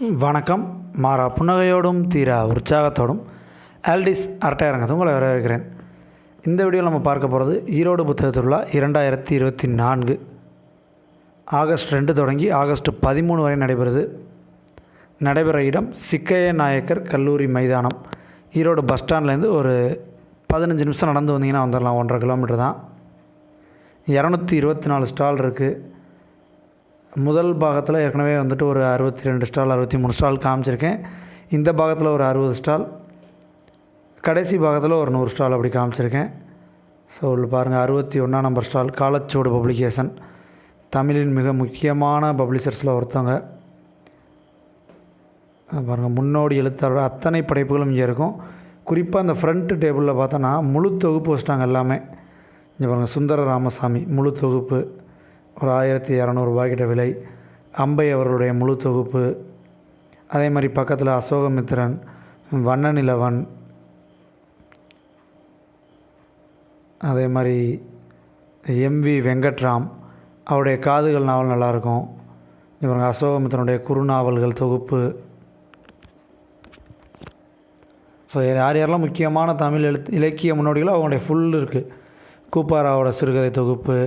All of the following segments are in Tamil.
வணக்கம். மாறா புன்னகையோடும் தீரா உற்சாகத்தோடும் ஆல்டிஸ் அரட்டையரங்கத்தை உங்களை வரவேற்கிறேன். இந்த வீடியோவில் நம்ம பார்க்க போகிறது ஈரோடு புத்தக திருவிழா இரண்டாயிரத்தி இருபத்தி நான்கு. ஆகஸ்ட் ரெண்டு தொடங்கி ஆகஸ்ட் பதிமூணு வரை நடைபெறுது. நடைபெற இடம் சிக்கைய நாயக்கர் கல்லூரி மைதானம். ஈரோடு பஸ் ஸ்டாண்ட்லேருந்து ஒரு பதினஞ்சு நிமிஷம் நடந்து வந்தீங்கன்னா வந்துடலாம். ஒன்றரை கிலோமீட்டர் தான். இரநூத்தி இருபத்தி நாலு ஸ்டால் இருக்குது முதல் பாகத்தில் ஏற்கனவே வந்துட்டு ஒரு அறுபத்தி ரெண்டு ஸ்டால் அறுபத்தி மூணு ஸ்டால் காமிச்சிருக்கேன். இந்த பாகத்தில் ஒரு அறுபது ஸ்டால் கடைசி பாகத்தில் ஒரு நூறு ஸ்டால் அப்படி காமிச்சிருக்கேன். ஸோ உள்ள பாருங்கள் அறுபத்தி ஒன்றாம் நம்பர் ஸ்டால் காலச்சோடு பப்ளிகேஷன் தமிழின் மிக முக்கியமான பப்ளிஷர்ஸில் ஒருத்தவங்க. பாருங்கள் முன்னோடி எழுத்தாளர் அத்தனை படைப்புகளும் இங்கே இருக்கும். குறிப்பாக அந்த ஃப்ரண்ட் டேபிளில் பார்த்தோன்னா முழு தொகுப்பு வச்சிட்டாங்க எல்லாமே. இங்கே பாருங்கள் சுந்தர ராமசாமி முழு தொகுப்பு. ஒரு ஆயிரத்தி இரநூறுபாய்க்கிட்ட விலை. அம்பை அவர்களுடைய முழு தொகுப்பு. அதே மாதிரி பக்கத்தில் அசோகமித்திரன் வண்ணநிலவன். அதே மாதிரி எம்வி வெங்கட்ராம். அவருடைய காதுகள் நாவல் நல்லாயிருக்கும். இவங்க அசோகமித்திரனுடைய குறுநாவல்கள் தொகுப்பு. ஸோ யார் யாரெல்லாம் முக்கியமான தமிழ் எழுத்து இலக்கிய முன்னோடிகளோ அவங்களுடைய ஃபுல் இருக்குது கூப்பாராவோட சிறுகதை தொகுப்பு.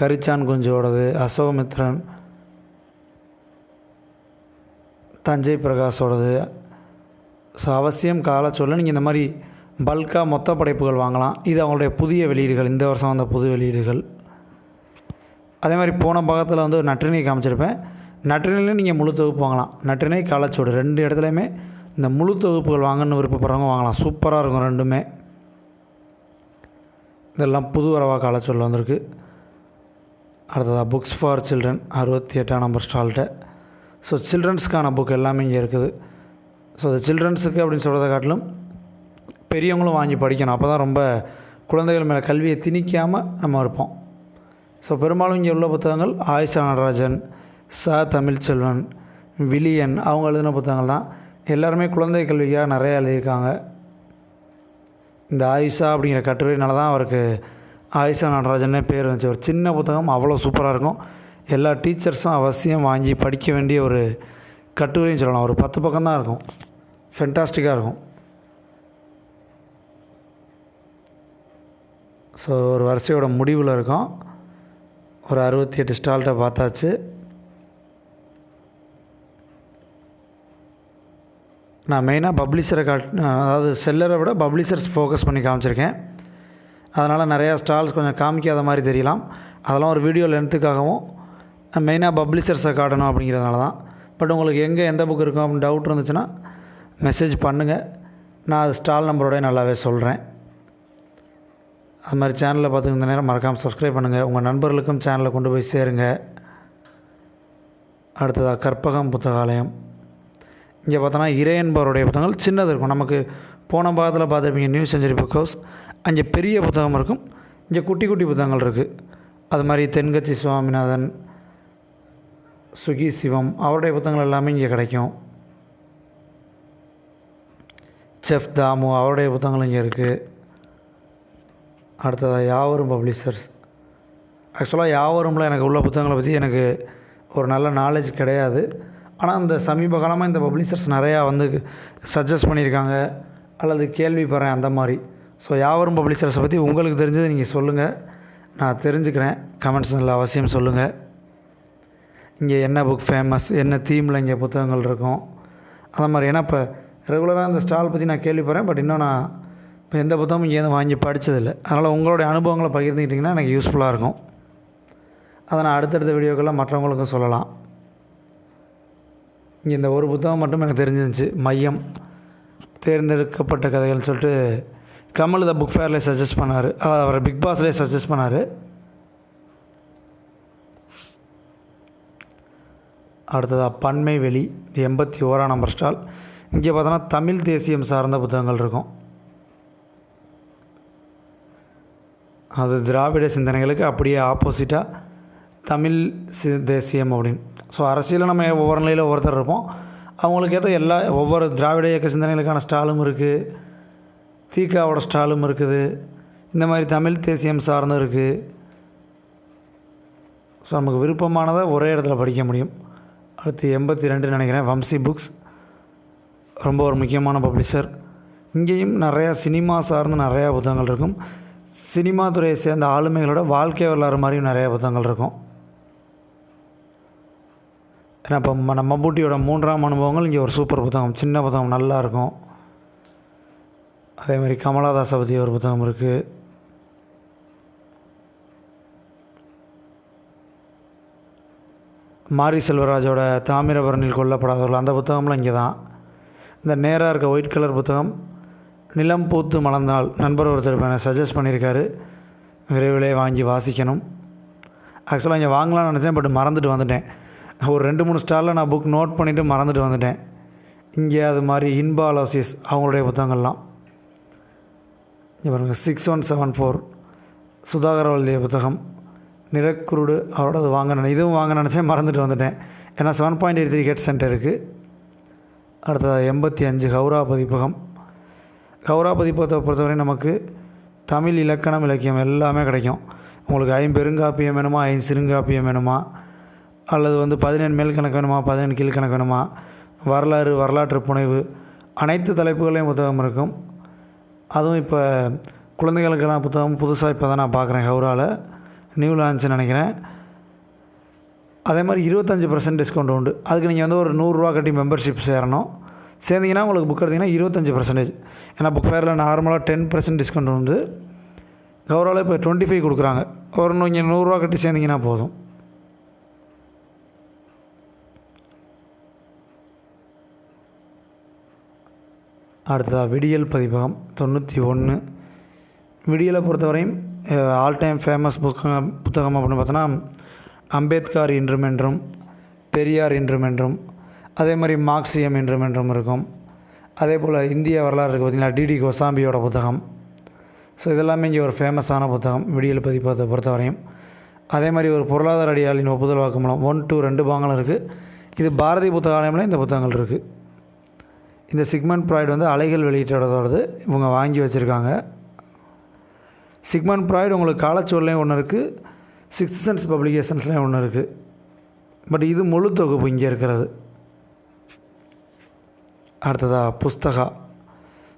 கரிச்சான் குஞ்சோடது அசோகமித்ரன் தஞ்சை பிரகாஷோடது. ஸோ அவசியம் கால சொல்ல நீங்கள் இந்த மாதிரி பல்காக மொத்த படைப்புகள் வாங்கலாம். இது அவங்களுடைய புதிய வெளியீடுகள். இந்த வருஷம் வந்த புது வெளியீடுகள். அதே மாதிரி போன பாகத்தில் வந்து ஒரு நற்றினை காமிச்சிருப்பேன். நற்றினையிலும் நீங்கள் முழு தொகுப்பு வாங்கலாம். நற்றினை காலச்சோடு ரெண்டு இடத்துலையுமே இந்த முழு தொகுப்புகள் வாங்கன்னு விருப்பப்படுறவங்க வாங்கலாம். சூப்பராக இருக்கும் ரெண்டுமே. இதெல்லாம் புது வரவா காலச்சொல் வந்திருக்கு. அடுத்ததாக புக்ஸ் ஃபார் சில்ட்ரன் அறுபத்தி எட்டாம் நம்பர் ஸ்டால்கிட்ட ஸோ சில்ட்ரன்ஸ்க்கான புக் எல்லாமே இங்கே இருக்குது. ஸோ அது சில்ட்ரன்ஸுக்கு அப்படின்னு சொல்கிறத காட்டிலும் பெரியவங்களும் வாங்கி படிக்கணும். அப்போ தான் ரொம்ப குழந்தைகள் மேலே கல்வியை திணிக்காமல் நம்ம இருப்போம். ஸோ பெரும்பாலும் இங்கே உள்ள புத்தகங்கள் ஆயிஷா நடராஜன் ச. தமிழ்ச்செல்வன் விலியன் அவங்க எழுதின புத்தகங்கள் தான். எல்லாருமே குழந்தை கல்விக்காக நிறையா எழுதியிருக்காங்க. இந்த ஆயுஷா அப்படிங்கிற கட்டுரையினால தான் அவருக்கு ஆயிஷா நடராஜன்னே பேர் வந்துச்சு. ஒரு சின்ன புத்தகம் அவ்வளோ சூப்பராக இருக்கும். எல்லா டீச்சர்ஸும் அவசியம் வாங்கி படிக்க வேண்டிய ஒரு கட்டுரைன்னு சொல்லலாம். ஒரு பத்து பக்கம் தான் இருக்கும். ஃபென்டாஸ்டிக்காக இருக்கும். ஸோ ஒரு வரிசையோட முடிவில் இருக்கும். ஒரு அறுபத்தி எட்டு ஸ்டால்கிட்ட பார்த்தாச்சு. நான் மெயினாக பப்ளிஷரை காட் அதாவது செல்லரை விட பப்ளிஷர்ஸ் ஃபோக்கஸ் பண்ணி காமிச்சிருக்கேன். அதனால் நிறையா ஸ்டால்ஸ் கொஞ்சம் காமிக்காத மாதிரி தெரியலாம். அதெல்லாம் ஒரு வீடியோ லென்த்துக்காகவும் மெயினாக பப்ளிஷர்ஸை காட்டணும் அப்படிங்கிறதுனால தான். பட் உங்களுக்கு எங்கே எந்த புக் இருக்கும் அப்படின்னு டவுட் இருந்துச்சுன்னா மெசேஜ் பண்ணுங்கள் நான் அது ஸ்டால் நம்பரோடய நல்லாவே சொல்கிறேன் அது மாதிரி சேனலில் பார்த்துக்க இந்த நேரம் மறக்காமல் சப்ஸ்கிரைப் பண்ணுங்கள் உங்கள் நண்பர்களுக்கும் சேனலை கொண்டு போய் சேருங்க. அடுத்ததாக கற்பகம் புத்தகாலயம். இங்கே பார்த்தோன்னா இறை என்பவருடைய புத்தகங்கள் சின்னது இருக்கும். நமக்கு போன பாகத்தில் பார்த்துருப்பீங்க நியூ செஞ்சுரி புக் ஹவுஸ் அங்கே பெரிய புத்தகம் இருக்கும். இங்கே குட்டி குட்டி புத்தகங்கள் இருக்குது அது மாதிரி தென்கட்சி சுவாமிநாதன் சுகி சிவம் அவருடைய புத்தகங்கள் எல்லாமே இங்கே கிடைக்கும். செஃப் தாமு அவருடைய புத்தகங்கள் இங்கே இருக்குது அடுத்ததாக யாவரும் பப்ளிஷர்ஸ். ஆக்சுவலாக யாவரும்ல எனக்கு உள்ள புத்தகங்களை பற்றி எனக்கு ஒரு நல்ல நாலேஜ் கிடையாது. ஆனால் இந்த சமீப காலமாக இந்த பப்ளிஷர்ஸ் நிறையா வந்து சஜஸ்ட் பண்ணியிருக்காங்க. அல்லது கேள்விப்படுறேன் அந்த மாதிரி. ஸோ யாவரும் பப்ளிஷர்ஸை பற்றி உங்களுக்கு தெரிஞ்சதை நீங்கள் சொல்லுங்கள் நான் தெரிஞ்சுக்கிறேன். கமெண்ட்ஸில் அவசியம் சொல்லுங்கள் இங்கே என்ன புக் ஃபேமஸ் என்ன தீமில் இங்கே புத்தகங்கள் இருக்கும். அந்த மாதிரி. ஏன்னா இப்போ ரெகுலராக இந்த ஸ்டால் பற்றி நான் கேள்விப்படுறேன் பட் இன்னும் நான் இப்போ எந்த புத்தகமும் இங்கேருந்து வாங்கி படித்ததில்லை அதனால் உங்களுடைய அனுபவங்களை பகிர்ந்துக்கிட்டிங்கன்னா எனக்கு யூஸ்ஃபுல்லாக இருக்கும். அதை நான் அடுத்தடுத்த வீடியோக்களில் மற்றவங்களுக்கும் சொல்லலாம். இங்கே இந்த ஒரு புத்தகம் மட்டும் எனக்கு தெரிஞ்சிருந்துச்சு. மையம். தேர்ந்தெடுக்கப்பட்ட கதைகள்னு சொல்லிட்டு கமல் த புக் ஃபேர்லேயே சஜஸ்ட் பண்ணார். அவர் பிக் பாஸ்லேயே சஜஸ்ட் பண்ணார். அடுத்ததாக பன்மை வெளி எண்பத்தி ஓராம் நம்பர் ஸ்டால் இங்கே பார்த்தோன்னா தமிழ் தேசியம் சார்ந்த புத்தகங்கள் இருக்கும். அது திராவிட சிந்தனைகளுக்கு அப்படியே ஆப்போசிட்டாக தமிழ் சி தேசியம் அப்படின்னு. ஸோ அரசியலில் நம்ம ஒவ்வொரு நிலையில் ஒவ்வொருத்தர் இருப்போம். அவங்களுக்கு ஏற்ற எல்லா ஒவ்வொரு திராவிட இயக்க சிந்தனைகளுக்கான ஸ்டாலும் இருக்குது தீக்காவோட ஸ்டாலும் இருக்குது. இந்த மாதிரி தமிழ் தேசியம் சார்ந்தும் இருக்குது ஸோ நமக்கு விருப்பமானதை ஒரே இடத்துல படிக்க முடியும். அடுத்து எண்பத்தி ரெண்டு நினைக்கிறேன். வம்சி புக்ஸ். ரொம்ப ஒரு முக்கியமான பப்ளிஷர். இங்கேயும் நிறையா சினிமா சார்ந்து நிறையா புத்தகங்கள் இருக்கும். சினிமா துறையை சேர்ந்த ஆளுமைகளோட வாழ்க்கை வரலாறு மாதிரியும் நிறையா புத்தகங்கள் இருக்கும். ஏன்னா இப்போ நம்ம மம்பூட்டியோட மூன்றாம் அனுபவங்கள் இங்கே ஒரு சூப்பர் புத்தகம் சின்ன புத்தகம் நல்லா இருக்கும். அதே மாதிரி கமலாதாசை பற்றி ஒரு புத்தகம் இருக்குது மாரி செல்வராஜோட தாமிரபரணியில் கொல்லப்படாதவர்கள் அந்த புத்தகம்லாம் இங்கே தான். இந்த நேராக இருக்க ஒயிட் கலர் புத்தகம் நிலம் பூத்து மலர்ந்தால் நண்பர் ஒருத்தர் எனக்கு சஜஸ்ட் பண்ணியிருக்காரு. விரைவிலே வாங்கி வாசிக்கணும். ஆக்சுவலாக இங்கே வாங்கலாம்னு நினச்சேன் பட் மறந்துட்டு வந்துட்டேன். ஒரு ரெண்டு மூணு ஸ்டாலில் நான் புக் நோட் பண்ணிவிட்டு மறந்துட்டு வந்துட்டேன். இங்கே அது மாதிரி இன்பாலோசிஸ் அவங்களுடைய புத்தகங்கள்லாம். இங்கே பாருங்கள் six one seven four Sudhakar எழுதிய புத்தகம். நிறக்குருடு அவரோடது வாங்க நினை இதுவும் வாங்க நினச்சேன் மறந்துட்டு வந்துட்டேன். ஏன்னா seven point eight three head centre இருக்குது அடுத்தது எண்பத்தி அஞ்சு கௌரா பதிப்பகம். கௌரா பதிப்பகத்தை பொறுத்தவரை நமக்கு தமிழ் இலக்கணம் இலக்கியம் எல்லாமே கிடைக்கும். உங்களுக்கு ஐம்பெருங்காப்பியம் வேணுமா ஐந்து சிறுங்காப்பியம் வேணுமா? அல்லது வந்து பதினேழு மேல் கணக்கு வேணுமா பதினேழு கீழ் கணக்கு வேணுமா வரலாறு வரலாற்று புனைவு அனைத்து தலைப்புகளையும் புத்தகம் இருக்கும். அதுவும் இப்போ குழந்தைகளுக்கெல்லாம் புத்தகம் புதுசாக இப்போ தான் நான் பார்க்குறேன் ஹவுராவில் நியூ லான்ச்னு நினைக்கிறேன். அதே மாதிரி இருபத்தஞ்சி பர்சன்ட் டிஸ்கவுண்ட் உண்டு. அதுக்கு நீங்கள் வந்து ஒரு நூறுரூவா கட்டி மெம்பர்ஷிப் சேரணும். சேர்ந்தீங்கன்னா உங்களுக்கு புக் எடுத்திங்கன்னா இருபத்தஞ்சி பர்சன்டேஜ் ஏன்னா புக் ஃபேரில் நார்மலாக டென் பர்சன்ட் டிஸ்கவுண்ட் உண்டு. கௌரவில் இப்போ டுவெண்ட்டி ஃபைவ் கொடுக்குறாங்க. ஒரு நீங்கள் நூறுரூவா கட்டி சேர்ந்தீங்கன்னா போதும். அடுத்ததாக விடியல் பதிப்பகம் தொண்ணூற்றி ஒன்று விடியலை பொறுத்தவரையும் ஆல் டைம் ஃபேமஸ் புத்தகம் புத்தகம் அப்படின்னு பார்த்தோன்னா அம்பேத்கர் இன்றும் என்றும் பெரியார் இன்றும் என்றும் அதே மாதிரி மார்க்சியம் இன்றும் என்றும் இருக்கும். அதே போல் இந்திய வரலாறு இருக்குது பார்த்திங்களா டிடி கோசாம்பியோட புத்தகம். ஸோ இதெல்லாமே இங்கே ஒரு ஃபேமஸான புத்தகம் விடியல் பதிப்பகத்தை பொறுத்தவரையும். அதே மாதிரி ஒரு பொருளாதார அடியாளின் ஒப்புதல் வாக்குமூலம் ஒன் டூ ரெண்டு பாகங்களும் இருக்குது இது பாரதி புத்தகாலயமில் இந்த புத்தகங்கள் இருக்குது இந்த சிக்மன் ப்ராய்டு வந்து அலைகள் வெளியிட்டதோடது இவங்க வாங்கி வச்சுருக்காங்க. சிக்மன் ப்ராய்டு உங்களுக்கு காலச்சோர்லேயும் ஒன்று இருக்குது சிக்ஸ்த் சென்ஸ் பப்ளிகேஷன்ஸ்லேயும் ஒன்று இருக்குது பட் இது முழு தொகுப்பு இங்கே இருக்கிறது. அடுத்ததாக புஸ்தகா.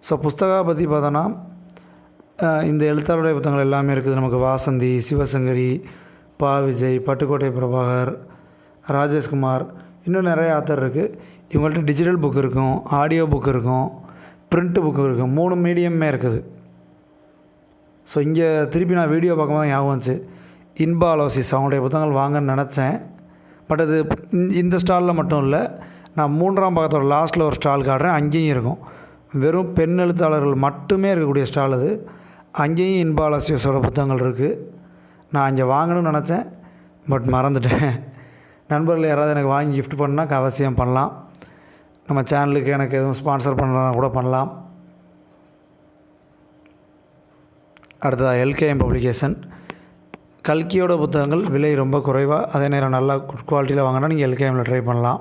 ஸோ புஸ்தகா பற்றி பார்த்தோன்னா இந்த எழுத்தாளருடைய புத்தகங்கள் எல்லாமே இருக்குது. நமக்கு வாசந்தி சிவசங்கரி பா விஜய் பட்டுக்கோட்டை பிரபாகர் ராஜேஷ்குமார் இன்னும் நிறைய ஆத்தர் இருக்குது இவங்கள்ட்ட டிஜிட்டல் புக் இருக்கும் ஆடியோ புக் இருக்கும் பிரிண்ட்டு புக் இருக்கும். மூணு மீடியமே இருக்குது. ஸோ இங்கே திருப்பி நான் வீடியோ பார்க்கும்போது ஞாபகம் வந்துச்சு. இன்பாலோசிஸ் அவங்களுடைய புத்தகங்கள் வாங்கன்னு நினச்சேன். பட் அது இந்த- இந்த ஸ்டாலில் மட்டும் இல்லை. நான் மூன்றாம் பாகத்தோட லாஸ்ட்டில் ஒரு ஸ்டால் காட்டுறேன். அங்கேயும் இருக்கும். வெறும் பெண் எழுத்தாளர்கள் மட்டுமே இருக்கக்கூடிய ஸ்டால் அது. அங்கேயும் இன்பாலோசிஸோட புத்தகங்கள் இருக்குது நான் அங்கே வாங்கணும்னு நினச்சேன். பட் மறந்துட்டேன். நண்பர்கள் யாராவது எனக்கு வாங்கி கிஃப்ட் பண்ணால் அவசியம் பண்ணலாம். நம்ம சேனலுக்கு எனக்கு எதுவும் ஸ்பான்சர் பண்ணுறதுனா கூட பண்ணலாம். அடுத்ததாக எல்கேஎம் பப்ளிகேஷன் கல்கியோட புத்தகங்கள் விலை ரொம்ப குறைவாக அதே நேரம் நல்லா குட் குவாலிட்டியில் வாங்கினா நீங்கள் எல்கேஎம்மில் ட்ரை பண்ணலாம்.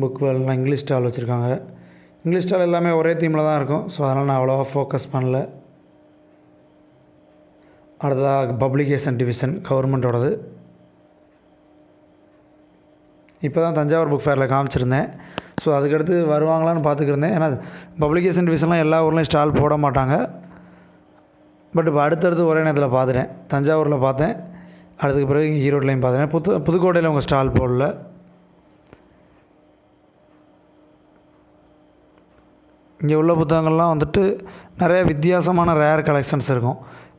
புக் எல்லாம் இங்கிலீஷ் ஸ்டால் வச்சுருக்காங்க. இங்கிலீஷ் ஸ்டால் எல்லாமே ஒரே தீமில் தான் இருக்கும். ஸோ அதனால் நான் அவ்வளோவா ஃபோக்கஸ் பண்ணல. அடுத்ததாக பப்ளிகேஷன் டிவிஷன் கவர்மெண்ட்டோடது இப்போ தான் தஞ்சாவூர் புக் ஃபேரில் காமிச்சிருந்தேன். ஸோ அதுக்கடுத்து வருவாங்களான்னு பார்த்துக்கிருந்தேன். ஏன்னா பப்ளிகேஷன் டிவிஷன்லாம் எல்லா ஊர்லேயும் ஸ்டால் போட மாட்டாங்க. பட் இப்போ அடுத்தடுத்து ஒரே நேரத்தில் பார்த்துட்டேன். தஞ்சாவூரில் பார்த்தேன். அடுத்த பிறகு இங்கே ஈரோட்லேயும் பார்த்துட்டேன். புது புதுக்கோட்டையில் உங்கள் ஸ்டால் போடல. இங்கே உள்ள புத்தகங்கள்லாம் வந்துட்டு நிறைய வித்தியாசமான ரேர் கலெக்ஷன்ஸ் இருக்கும்.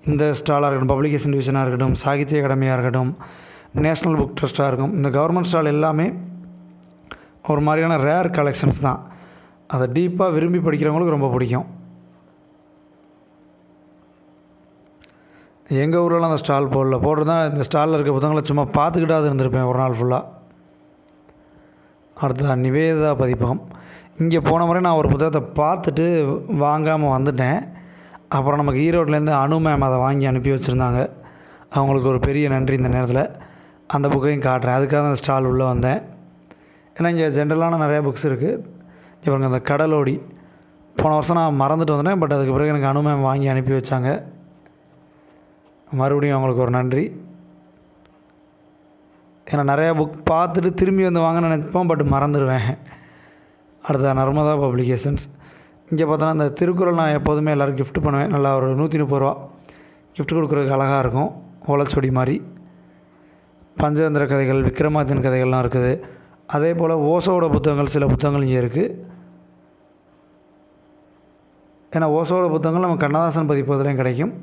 இந்த ஸ்டாலாக இருக்கட்டும் பப்ளிகேஷன் டிவிஷனாக இருக்கட்டும் சாகித்ய அகாடமியாக இருக்கட்டும் நேஷ்னல் புக் ட்ரஸ்ட்டாக இருக்கும். இந்த கவர்மெண்ட் ஸ்டால் எல்லாமே ஒரு மாதிரியான ரேர் கலெக்ஷன்ஸ் தான். அதை டீப்பாக விரும்பி படிக்கிறவங்களுக்கு ரொம்ப பிடிக்கும். எங்கள் ஊர்லலாம் அந்த ஸ்டால் போடல. போட்டிருந்தா இந்த ஸ்டாலில் இருக்க புத்தகங்களை சும்மா பார்த்துக்கிட்டாது இருந்திருப்பேன் ஒரு நாள் ஃபுல்லாக அடுத்தது நிவேதா பதிப்பகம். இங்கே போன முறை நான் ஒரு புத்தகத்தை பார்த்துட்டு வாங்காமல் வந்துட்டேன். அப்புறம் நமக்கு ஈரோட்லேருந்து அனு மேம் அதை வாங்கி அனுப்பி வச்சுருந்தாங்க. அவங்களுக்கு ஒரு பெரிய நன்றி இந்த நேரத்தில். அந்த புக்கையும் காட்டுறேன். அதுக்காக அந்த ஸ்டால் உள்ளே வந்தேன். ஏன்னா இங்கே ஜென்ரலான நிறையா புக்ஸ் இருக்குது இப்போ அந்த கடலோடி. போன வருஷம் நான் மறந்துட்டு வந்துட்டேன் பட் அதுக்கு பிறகு எனக்கு அனுமேம் வாங்கி அனுப்பி வச்சாங்க. மறுபடியும் அவங்களுக்கு ஒரு நன்றி. ஏன்னா நிறையா புக் பார்த்துட்டு திரும்பி வந்து வாங்க நினைப்போம் பட் மறந்துடுவேன். அடுத்த நர்மதா பப்ளிகேஷன்ஸ். இங்கே பார்த்தோன்னா இந்த திருக்குறள் நான் எப்போதுமே எல்லோரும் கிஃப்ட் பண்ணுவேன். நல்லா ஒரு நூற்றி முப்பது ரூபா கிஃப்ட் கொடுக்குறதுக்கு அழகாக இருக்கும். ஓலச்சொடி மாதிரி. பஞ்சதந்திர கதைகள் விக்ரமாதித்தன் கதைகள்லாம் இருக்குது. அதே போல் ஓசோட புத்தகங்கள் சில புத்தகங்கள் இங்கே இருக்குது ஏன்னா ஓசோட புத்தகங்கள் நம்ம கண்ணதாசன் பதிப்பகத்துலேயும் கிடைக்கும்.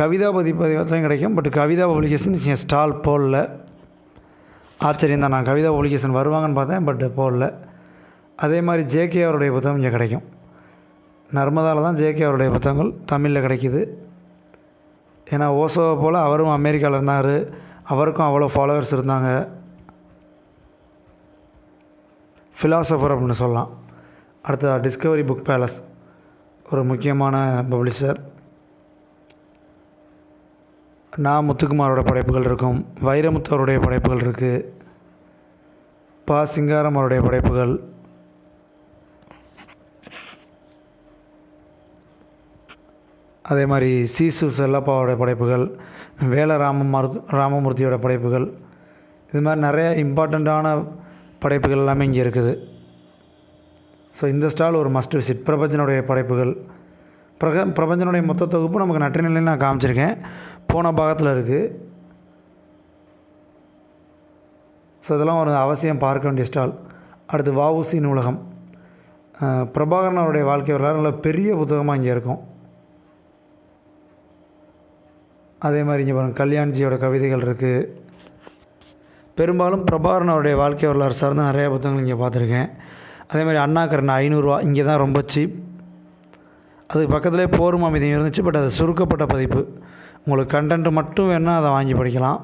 கவிதா பதிப்பதிலையும் கிடைக்கும். பட் கவிதா பப்ளிகேஷன் இங்கே ஸ்டால் போடல. ஆச்சரியம் தான். நான் கவிதா பப்ளிகேஷன் வருவாங்கன்னு பார்த்தேன் பட் போடல. அதே மாதிரி ஜேகே அவருடைய புத்தகம் இங்கே கிடைக்கும். நர்மதாவில் தான் ஜேகே அவருடைய புத்தகங்கள் தமிழில் கிடைக்கிது. ஏன்னா ஓசோவை போல் அவரும் அமெரிக்காவில் இருந்தார். அவருக்கும் அவ்வளோ ஃபாலோவர்ஸ் இருந்தாங்க. ஃபிலாசபர் அப்படின்னு சொல்லலாம். அடுத்ததாக டிஸ்கவரி புக் பேலஸ் ஒரு முக்கியமான பப்ளிஷர் நா. முத்துக்குமாரோட படைப்புகள் இருக்கும். வைரமுத்து அவருடைய படைப்புகள் இருக்குது பா. சிங்காரம் அவருடைய படைப்புகள். அதே மாதிரி சீசு செல்லப்பாவோடைய படைப்புகள். வேல ராமமார் ராமமூர்த்தியோட படைப்புகள். இது மாதிரி நிறைய இம்பார்ட்டண்ட்டான படைப்புகள் எல்லாமே இங்கே இருக்குது. ஸோ இந்த ஸ்டால் ஒரு மஸ்ட் விசிட் பிரபஞ்சனுடைய படைப்புகள். பிரக பிரபஞ்சனுடைய மொத்த தொகுப்பு நமக்கு நற்றினிலையும் நான் காமிச்சிருக்கேன். போன பாகத்தில் இருக்குது ஸோ இதெல்லாம் ஒரு அவசியம் பார்க்க வேண்டிய ஸ்டால். அடுத்து வஉசி நூலகம். அஹ், பிரபாகரன் அவருடைய வாழ்க்கை வரலாறு நல்ல பெரிய புத்தகமாக இங்கே இருக்கும். அதே மாதிரி இங்கே பாருங்கள் கல்யாண்ஜியோட கவிதைகள் இருக்குது பெரும்பாலும் பிரபாகரன் அவருடைய வாழ்க்கை வரலாறு சார்ந்த நிறையா புத்தகங்கள் இங்கே பார்த்துருக்கேன். அதே மாதிரி அண்ணா ஐநூறுரூவா இங்கே தான் ரொம்ப சீப் அதுக்கு பக்கத்துலேயே போரும் அமைதியும் இருந்துச்சு பட் அது சுருக்கப்பட்ட பதிப்பு. உங்களுக்கு கண்டென்ட் மட்டும் வேணால் அதை வாங்கி படிக்கலாம்.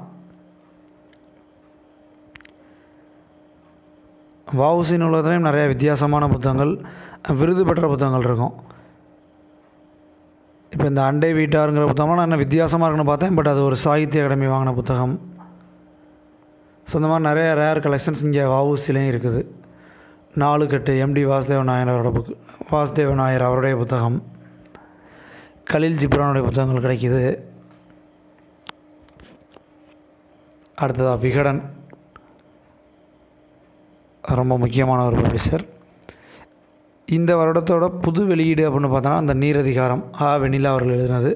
வவுசி நூலகத்துலேயும் நிறைய வித்தியாசமான புத்தகங்கள் விருது பெற்ற புத்தகங்கள் இருக்கும். இப்போ இந்த அண்டை வீட்டாருங்கிற புத்தகமாக நான் என்ன வித்தியாசமாக இருக்குன்னு பார்த்தேன் பட் அது ஒரு சாகித்ய அகாடமி வாங்கின புத்தகம். ஸோ இந்த மாதிரி நிறைய ரேர் கலெக்ஷன்ஸ் இங்கே வஉசிலையும் இருக்குது. நாலு கட்டு எம்டி வாசுதேவ நாயர் அவரோட புக் வாசுதேவ நாயர் அவருடைய புத்தகம். கலில் ஜிப்ரானுடைய புத்தகங்கள் கிடைக்கிது. அடுத்ததாக விகடன். ரொம்ப முக்கியமான ஒரு பப்ளிஷர் இந்த வருடத்தோட புது வெளியீடு அப்படின்னு பார்த்தோன்னா அந்த நீரதிகாரம் ஆ வெண்ணிலா அவர்கள் எழுதினது.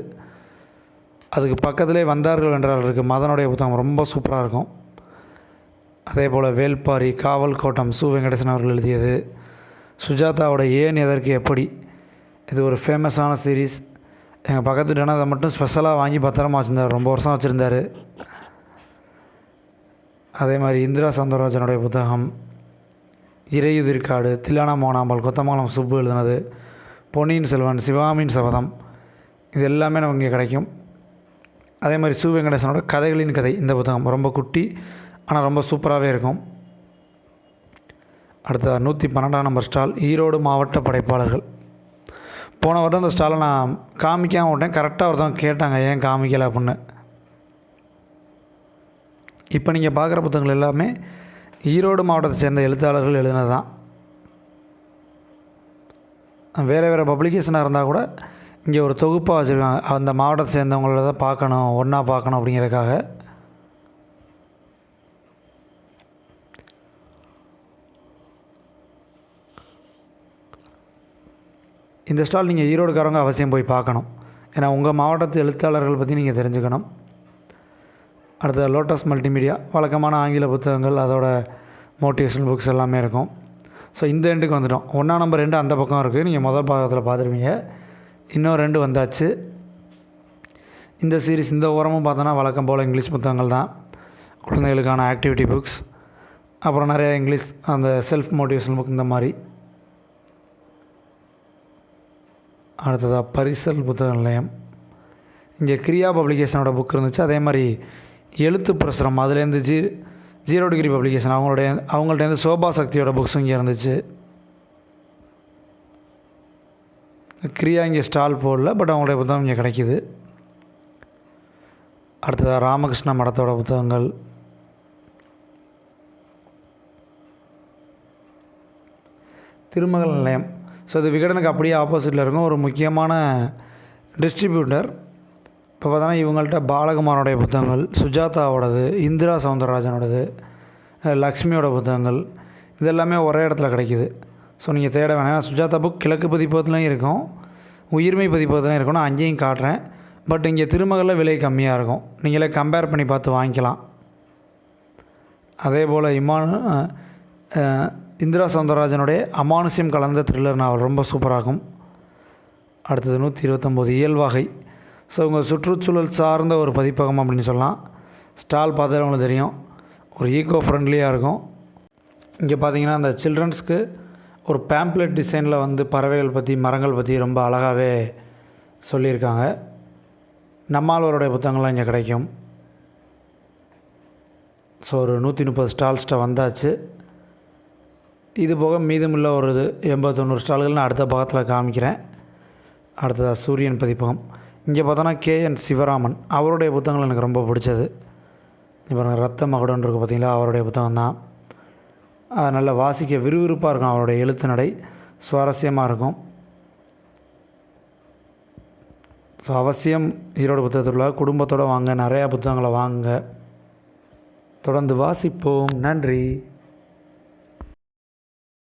அதுக்கு பக்கத்துலேயே வந்தார்கள் என்றால் இருக்குது மதனுடைய புத்தகம் ரொம்ப சூப்பராக இருக்கும். அதே போல் வேல்பாரி காவல் கோட்டம் சு. வெங்கடேசன் அவர்கள் எழுதியது. சுஜாதாவோட ஏன் எதற்கு எப்படி? இது ஒரு ஃபேமஸான சீரீஸ் எங்கள் பக்கத்து அதை மட்டும் ஸ்பெஷலாக வாங்கி பத்திரமா வச்சுருந்தார். ரொம்ப வருஷம் வச்சுருந்தார். அதே மாதிரி இந்திரா சௌந்தரராஜனுடைய புத்தகம். இறையுதிர்காடு தில்லானா மோனாம்பாள் கொத்தமங்கலம் சுப்பு எழுதுனது பொன்னியின் செல்வன் சிவாமின் சபதம். இது எல்லாமே நமக்கு இங்கே கிடைக்கும். அதே மாதிரி சு வெங்கடேசனோட கதைகளின் கதை இந்த புத்தகம். ரொம்ப குட்டி ஆனால் ரொம்ப சூப்பராகவே இருக்கும். அடுத்த நூற்றி பன்னெண்டாம் நம்பர் ஸ்டால் ஈரோடு மாவட்ட படைப்பாளர்கள். போன வருடம் அந்த ஸ்டாலை நான் காமிக்காமல் விட்டேன். கரெக்டாக ஒருத்தவங்க கேட்டாங்க ஏன் காமிக்கலை? அப்படின்னு. இப்போ நீங்கள் பார்க்குற புத்தகங்கள் எல்லாமே ஈரோடு மாவட்டத்தை சேர்ந்த எழுத்தாளர்கள் எழுதினது தான் வேறு வேறு பப்ளிகேஷனாக இருந்தால் கூட இங்கே ஒரு தொகுப்பாக வச்சுருக்காங்க. அந்த மாவட்டத்தை சேர்ந்தவங்கள தான் பார்க்கணும் ஒன்றா பார்க்கணும் அப்படிங்கிறதுக்காக. இந்த ஸ்டால் நீங்கள் ஈரோடுக்காரங்க அவசியம் போய் பார்க்கணும். ஏன்னா உங்கள் மாவட்டத்து எழுத்தாளர்கள் பற்றி நீங்கள் தெரிஞ்சுக்கணும். அடுத்தது லோட்டஸ் மல்டிமீடியா வழக்கமான ஆங்கில புத்தகங்கள் அதோட மோட்டிவேஷனல் புக்ஸ் எல்லாமே இருக்கும். ஸோ இந்த ரெண்டுக்கு வந்துட்டோம். ஒன்றா நம்பர் ரெண்டு அந்த பக்கம் இருக்குது நீங்கள் முதல் பாகத்தில் பார்த்துருப்பீங்க. இன்னும் ரெண்டு வந்தாச்சு. இந்த சீரிஸ் இந்த ஓரமும் பார்த்தோன்னா வழக்கம் போல் இங்கிலீஷ் புத்தகங்கள் தான். குழந்தைகளுக்கான ஆக்டிவிட்டி புக்ஸ் அப்புறம் நிறைய இங்கிலீஷ் அந்த செல்ஃப் மோட்டிவேஷனல் புக் இந்த மாதிரி. அடுத்ததாக பரிசல் புத்தக நிலையம் இங்கே கிரியா பப்ளிகேஷனோட புக் இருந்துச்சு. அதே மாதிரி எழுத்து பிரசுரம். அதுலேருந்து ஜீ ஜீரோ டிகிரி பப்ளிகேஷன். அவங்களுடைய அவங்கள்ட்டேருந்து சோபா சக்தியோட புக்ஸும் இங்கே இருந்துச்சு. கிரியா இங்கே ஸ்டால் போடல பட் அவங்களுடைய புத்தகம் இங்கே கிடைக்கிது. அடுத்ததாக ராமகிருஷ்ண மடத்தோட புத்தகங்கள். திருமகள் நிலையம். ஸோ இது விகடனுக்கு அப்படியே ஆப்போசிட்டில் இருக்கும். ஒரு முக்கியமான டிஸ்ட்ரிபியூட்டர் இப்போ பார்த்தோன்னா இவங்கள்ட்ட பாலகுமாரோடைய புத்தகங்கள் சுஜாதாவோடது இந்திரா சவுந்தரராஜனோடது லக்ஷ்மியோட புத்தகங்கள் இது எல்லாமே ஒரே இடத்துல கிடைக்கிது. ஸோ நீங்கள் தேட வேணாம். ஏன்னா சுஜாதா புக் கிழக்கு பதிப்பகத்துலையும் இருக்கும் உயிர்மை பதிப்பகத்துலையும் இருக்கும். நான் அங்கேயும் காட்டுறேன். பட் இங்கே திருமகளில் விலை கம்மியாக இருக்கும். நீங்களே கம்பேர் பண்ணி பார்த்து வாங்கிக்கலாம். அதே போல் இமானு இந்திரா சௌந்தரராஜனுடைய அமானுஷ்யம் கலந்த த்ரில்லர் நாவல் ரொம்ப சூப்பராகும் அடுத்தது நூற்றி இருபத்தொம்போது இயல்வகை. ஸோ உங்கள் சுற்றுச்சூழல் சார்ந்த ஒரு பதிப்பகம் அப்படின்னு சொல்லலாம். ஸ்டால் பார்த்தாலே உங்களுக்கு தெரியும். ஒரு ஈகோ ஃப்ரெண்ட்லியாக இருக்கும். இங்கே பார்த்தீங்கன்னா அந்த சில்ட்ரன்ஸ்க்கு ஒரு பேம்ப்ளெட் டிசைனில் வந்து பறவைகள் பற்றி மரங்கள் பற்றி ரொம்ப அழகாகவே சொல்லியிருக்காங்க. நம்மாழ்வாருடைய புத்தகங்கள்லாம் இங்கே கிடைக்கும். ஸோ ஒரு நூற்றி முப்பது ஸ்டால்ஸ்ட்ட வந்தாச்சு. இது போக மீதமுள்ள ஒரு இது எண்பத்தொண்ணூறு ஸ்டால்கள் நான் அடுத்த பக்கத்தில் காமிக்கிறேன். அடுத்ததாக சூரியன் பதிப்பகம். இங்கே பார்த்தோன்னா கே என் சிவராமன். அவருடைய புத்தகங்கள் எனக்கு ரொம்ப பிடிச்சது. இப்போ ரத்த மகுடன் இருக்குது பார்த்தீங்களா? அவருடைய புத்தகம் தான். நல்லா வாசிக்க விறுவிறுப்பாக இருக்கும் அவருடைய எழுத்து நடை. சுவாரஸ்யமாக இருக்கும். ஸோ அவசியம் ஈரோடு புத்தகத்தில் குடும்பத்தோடு வாங்க நிறையா புத்தகங்களை வாங்க. தொடர்ந்து வாசிப்போம். நன்றி.